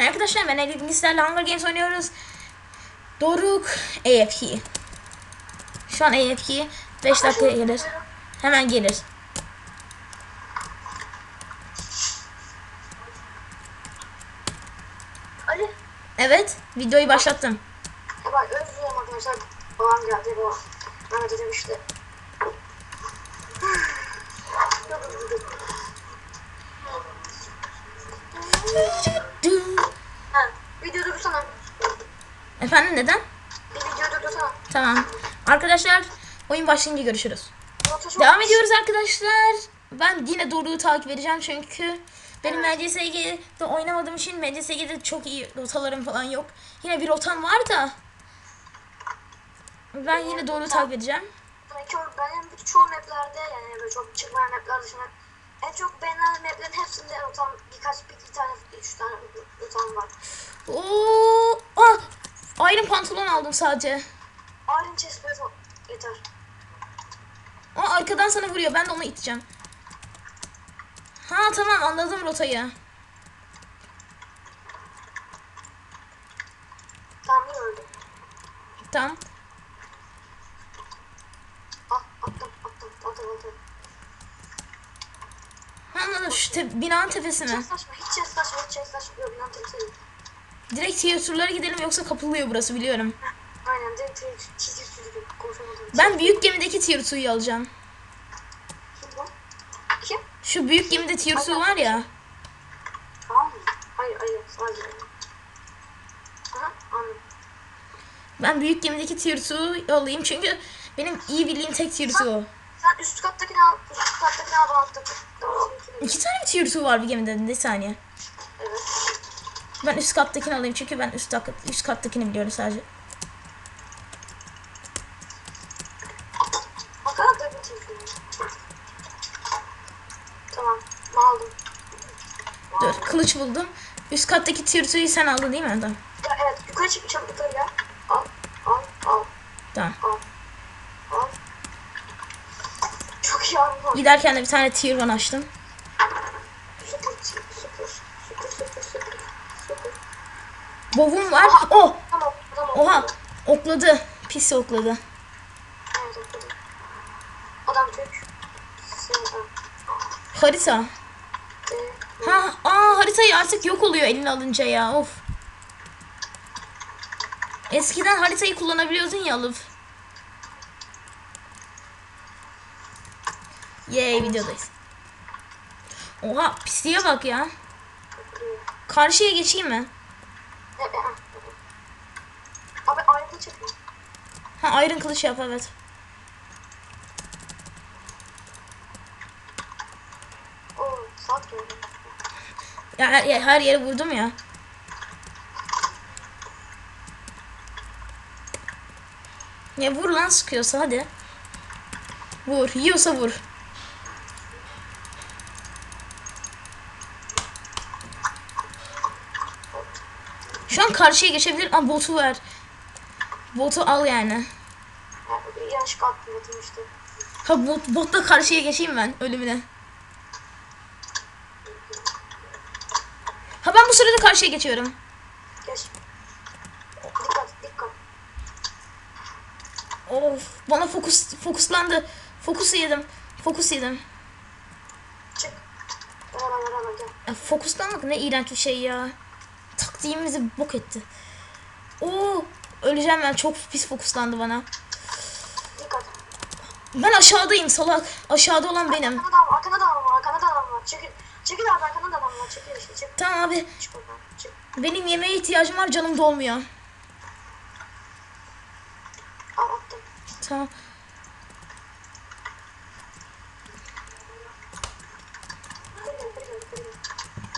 Merhaba arkadaşlar ben Elif Bizlerle Hunger Games oynuyoruz. Doruk AFK. Şu an AFK 5 dakikaya gelir. Hemen gelir. Ali. Evet videoyu başlattım. Bak dilerim arkadaşlar. Babam geldi babam. Mehmet'e demişti. Ha, Efendim neden? Tamam. Arkadaşlar oyun başlayınca görüşürüz. Devam ediyoruz arkadaşlar. Ben yine Doruk'u takip edeceğim çünkü benim MCSG'de oynamadığım için MCSG'de çok iyi rotalarım falan yok. Yine bir rotam var da ben yine Doruk'u takip edeceğim. Benim çoğu maplerde yani böyle çok çıkmayan mapler dışında en çok beğenilen maplerin hepsinde rotam birkaç bir tane üç tane rotam var. Oo, ah, Iron pantolon aldım sadece. Iron chest yeter. Aa, arkadan sana vuruyor. Ben de onu iteceğim. Ha tamam anladım rotayı. Tamam öldüm. Tamam. Ah attım attım attım attım. Ha, anladım şu te- binanın tepesi mi? Chestlaşma hiç chestlaşma hiç chestlaşma yok inan temsil değil. Direkt tiyatrolara gidelim yoksa kapılıyor burası biliyorum. Aynen direkt konuşamadım. Ben büyük gemideki tier 2'yu alacağım. Kim? Şu büyük gemide 2 var ya. Tamam mı? Hayır hayır sadece. Aha anladım. Ben büyük gemideki 2'yu alayım çünkü benim iyi bildiğim tek 2 o. Sen üst kattakini al. Üst kattakini al ben alttaki. İki tane mi 2 var bir gemide? Bir saniye. Ben üst kattakini alayım çünkü ben üst, kat, üst kattakini biliyorum sadece. Tamam. Aldım? Dur kılıç buldum. Üst kattaki tier 2'yu sen aldın değil mi? Tamam. Ya evet yukarı çık çabuk yukarı gel. Al. Al. Al. Tamam. Al. Al. Çok iyi abi. Giderken de bir tane tier 1 açtım. Bovum var. Oh! Tamam. Tamam. Oha! Okladı. Pis okladı. Evet. Adam Türk. Harita. Ha, aa haritayı artık yok oluyor elini alınca ya. Of. Eskiden haritayı kullanabiliyordun ya alıp. Yay videodayız. Oha pisliğe bak ya. Karşıya geçeyim mi? Abi ayrıca çekme. Ha Iron kılıç yap evet. Oo, saat geldi. Ya her, ya her yere vurdum ya. Ya vur lan sıkıyorsa hadi. Vur. Yiyorsa vur. Karşıya geçebilir. Aa botu ver. Botu al yani. Ha, bir yanlış attım atılmıştı. Ha bot, botla karşıya geçeyim ben ölümüne. Ha ben bu sırada karşıya geçiyorum. Geç. Dikkat, dikkat. Of bana fokus fokuslandı. Fokus yedim. Fokus yedim. Çık. Beraber beraber gel. Ya, fokuslanmak ne iğrenç bir şey ya. Taktiğimizi bok etti. Oo öleceğim ben çok pis fokuslandı bana. Ben aşağıdayım salak. Aşağıda olan benim. Arkana da arkana da var, arkana da var. Çekil. Çekil abi arkana da var. Çekil işte, çık. Tamam abi Çık oradan, çık. benim yemeğe ihtiyacım var canım dolmuyor. Al attım. Tamam.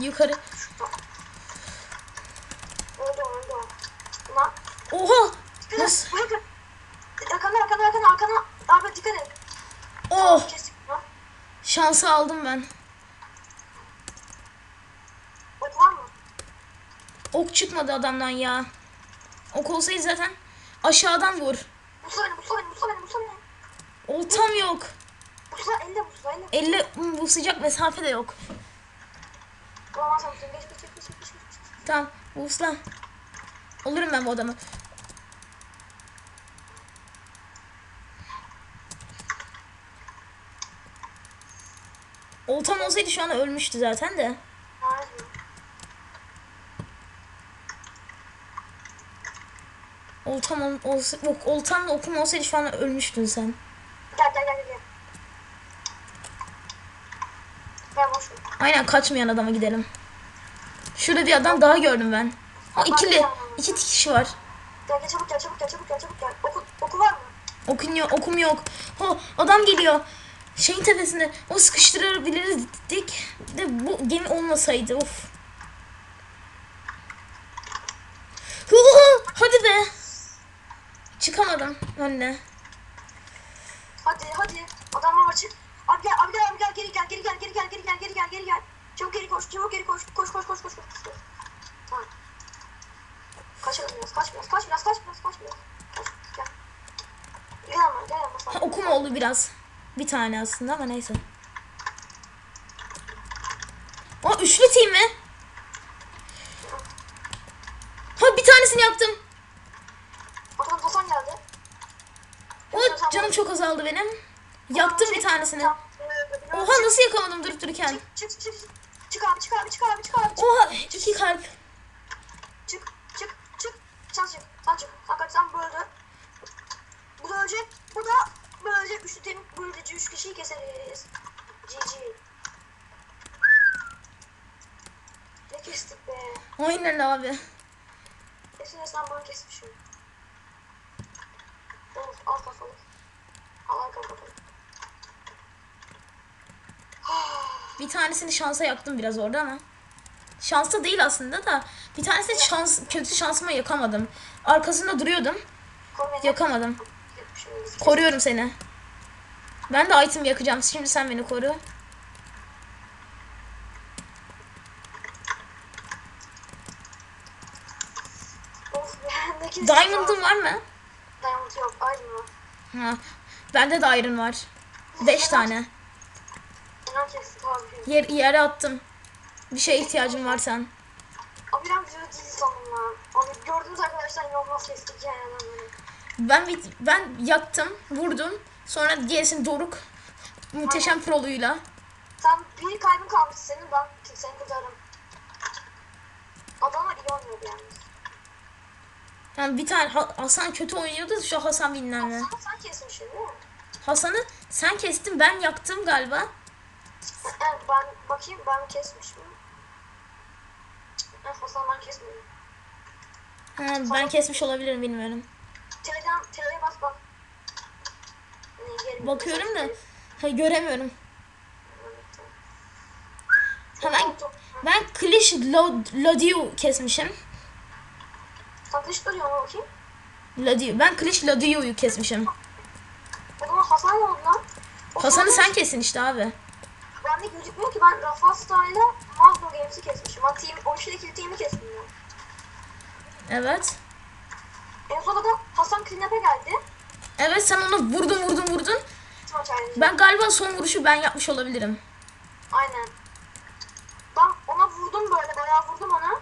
Yukarı. Öldü o, öldü o. Ulan. Oha. Dikkat Nasıl? et. Bırakın. Arkana, arkana, arkana, arkana. Abi dikkat et. Oh. Kestik lan. Şansı aldım ben. Ok var mı? Ok çıkmadı adamdan ya. Ok olsaydı zaten aşağıdan vur. Musla beni, musla beni, musla beni, musla beni. Oltam yok. Musla, elle musla, elle. Elle bu sıcak mesafe de yok. Ulan sen geç, geç, geç, geç, geç. Tamam. Usla. Olurum ben bu adamı. Oltam olsaydı şu an ölmüştü zaten de. Hayır. Oltam ol, olsa, yok, oltamla okum olsaydı şu an ölmüştün sen. Gel gel gel gel. Aynen kaçmayan adama gidelim. Şurada bir adam daha gördüm ben. Ha ikili. iki kişi var. Gel gel çabuk gel çabuk gel çabuk gel çabuk gel. Oku, oku var mı? Okun yok, okum yok. Ha adam geliyor. Şeyin tepesinde. O sıkıştırabiliriz dedik. De bu gemi olmasaydı. Of. Hadi be. Çıkamadım önüne. Hadi hadi. Adamlar var çık. Abi gel abi gel abi gel geri gel geri gel geri gel geri gel geri gel geri gel. Çabuk geri koş çabuk geri koş koş koş koş koş koş koş. Tamam. Kaçalım biraz kaç biraz kaç biraz kaç biraz kaç biraz. Kaç, gel. Gel ama gel ama Ha, okum oldu biraz. Bir tane aslında ama neyse. Aa üçlü team mi? Ha bir tanesini yaptım. Bakalım Hasan geldi. O canım çok azaldı benim. Yaktım bir tanesini. Oha nasıl yakaladım durup dururken. Çık çık çık. Çık abi çık abi çık abi çık abi çık. Oha iki kalp. Çık çık çık. Sen çık. Sen çık. Sen kaç sen böyle. Bu da ölecek. Bu da böylece üçlü temin böylece üç kişiyi keseriz. GG. Ne kestik be. Aynen abi. Kesin sen bunu kesmişim. Of al kafalı. Al al kafalı. Bir tanesini şansa yaktım biraz orada ama. Şansa değil aslında da. Bir tanesini şans, kötü şansıma yakamadım. Arkasında duruyordum. Yakamadım. Koruyorum seni. Ben de item yakacağım. Şimdi sen beni koru. Diamond'ın var mı? Diamond yok. Aydın var. Ha. Bende de iron var. 5 tane. Yer, yere attım. Bir şeye ihtiyacım var sen. Abi ben video değil lan. Abi gördünüz arkadaşlar inanılmaz kestik yani. Ben ben yaktım, vurdum. Sonra gerisini Doruk muhteşem proluyla. Sen bir kalbin kalmış senin ben seni kurtarırım. Adamlar iyi oynuyordu yalnız. Yani bir tane Ha- Hasan kötü oynuyordu şu Hasan bilmem ne. Ama sen kesmişsin değil mi? Hasan'ı sen kestin ben yaktım galiba. Evet ben bakayım ben kesmiş miyim? Evet Hasan ben kesmedim. Ha, ben kesmiş olabilirim bilmiyorum. Telegram, T'ye bas bak. Geri- Bakıyorum da ha, göremiyorum. Ha, ben, ben Lo- Lodiu kesmişim. Dış duruyor mu bakayım? Lodiu. Ben Klish Lodiu'yu kesmişim. O zaman Hasan ne oldu lan? O Hasan'ı sen kessin işte abi. Bende gözükmüyor ki ben Rafa Style'la Mazdo Games'i kesmişim. Ben team, o işteki team'i ben. Evet. Hasan Cleanup'e geldi. Evet sen onu vurdun vurdun vurdun. Ben galiba son vuruşu ben yapmış olabilirim. Aynen. Ben ona vurdum böyle bayağı vurdum ona.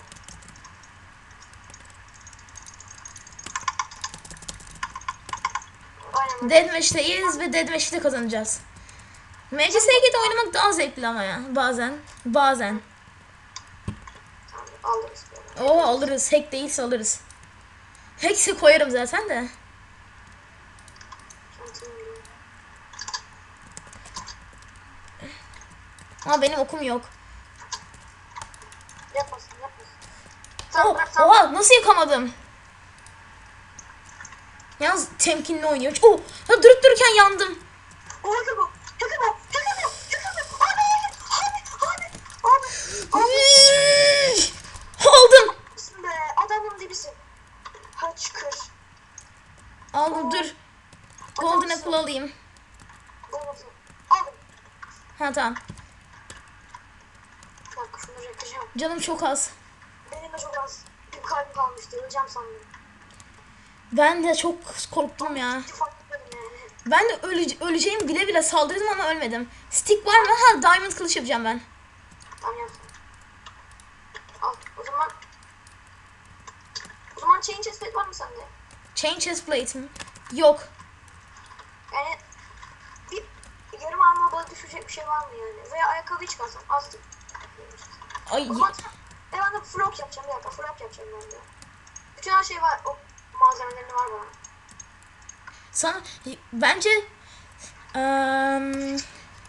Deathmatch'teyiz ve Deathmatch'te kazanacağız. MCSG'de oynamak daha zevkli ama ya bazen. Bazen. Alırız. Oo alırız. Hack değilse alırız. Hack'se koyarım zaten de. Ama benim okum yok. Yapmasın yapmasın. Oh, oha nasıl yakamadım? Yalnız temkinli oynuyor. Oh, ya durup dururken yandım. O hacker bu. Hacker bu. Hacker bu. Hacker bu. Abi abi abi. Abi. Abi. Aldım. Dibisin be. Adamın dibisin. Hadi kır. Aldım dur. Golden Apple alayım. Olmasın. Aldım. Ha tamam. Bak şunu yakacağım. Canım çok az. Benim de çok az. Bir kalbim kalmıştı. Öleceğim sandım. Ben de çok korktum ya. Ben de öle öleceğim bile bile saldırdım ama ölmedim. Stick var mı? Ha diamond kılıç yapacağım ben. Tamam yapsın. Al. O zaman zaman chain chest plate var mı sende? Chain chest plate mi? Yok. Yani bir yarım armor bana düşecek bir şey var mı yani? Veya ayakkabı çıkarsan azdı. Ay e ben de flok yapacağım bir dakika flok yapacağım ben de. Bütün her şey var o malzemelerini var bana. sana bence eee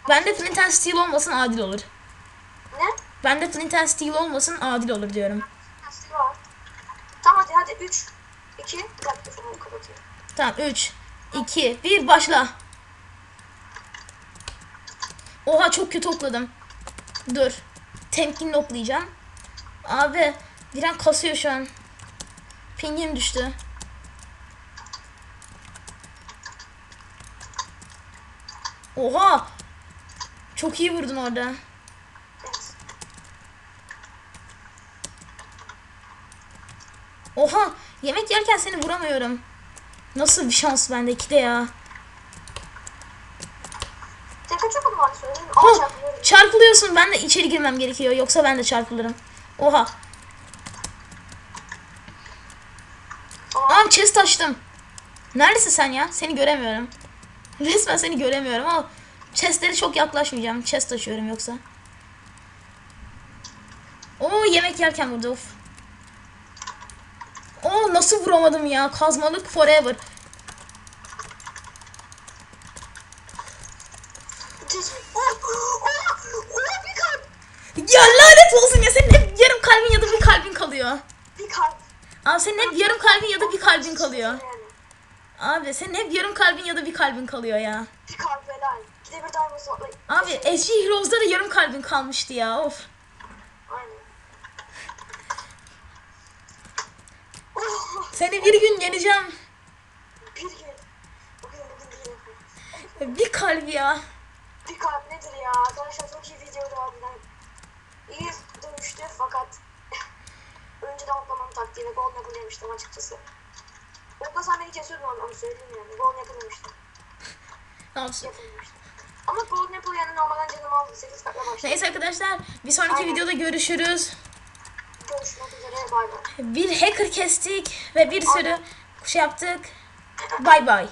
ben de Flint and Steel olmasın adil olur. Ne? Ben de Flint and Steel olmasın adil olur diyorum. Var. Tamam hadi hadi 3 2 bir dakika şunu kapatayım. Tamam 3 2 1 başla. Oha çok kötü okladım. Dur. Temkinli oklayacağım. Abi bir an kasıyor şu an. Pingim düştü. Oha. Çok iyi vurdun orada. Oha. Yemek yerken seni vuramıyorum. Nasıl bir şans bendeki de ya. Ama Oh, çarpılıyorum. çarpılıyorsun. Ben de içeri girmem gerekiyor. Yoksa ben de çarpılırım. Oha. Aa, Aa chest açtım. Neredesin sen ya? Seni göremiyorum. Resmen seni göremiyorum ama chestlere çok yaklaşmayacağım. Chest açıyorum yoksa. Oo yemek yerken burada of. Oo nasıl vuramadım ya? Kazmalık forever. Kesin. Oh, oh, oh, bir kalp. Ya lanet olsun ya. Senin hep yarım kalbin ya da bir kalbin kalıyor. Bir kalp. Abi senin hep yarım kalbin ya da bir kalbin kalıyor. Abi senin hep yarım kalbin ya da bir kalbin kalıyor ya. Bir kalp helal. Bir diamond slotla. Abi SG Heroes'da da yarım kalbin kalmıştı ya of. Aynen. Seni bir gün yeneceğim. bir gün. Bugün bugün değil. Bir kalp ya. Bir kalp nedir ya? Arkadaşlar çok iyi videoydu harbiden. İyi dönüştü fakat önceden oklamanın taktiği ve gol yapı demiştim açıkçası. Oklasam beni kesiyordun onu, onu söyleyeyim yani. Gol yapı demiştim. Ne olsun. Yapı demiştim. Ama gol yapı yani normalden canım aldı. 8 katla başladı. Neyse arkadaşlar bir sonraki Aynen. videoda görüşürüz. Görüşmek üzere. Bay bay. Bir hacker kestik ve bir sürü şey yaptık. Bay bay.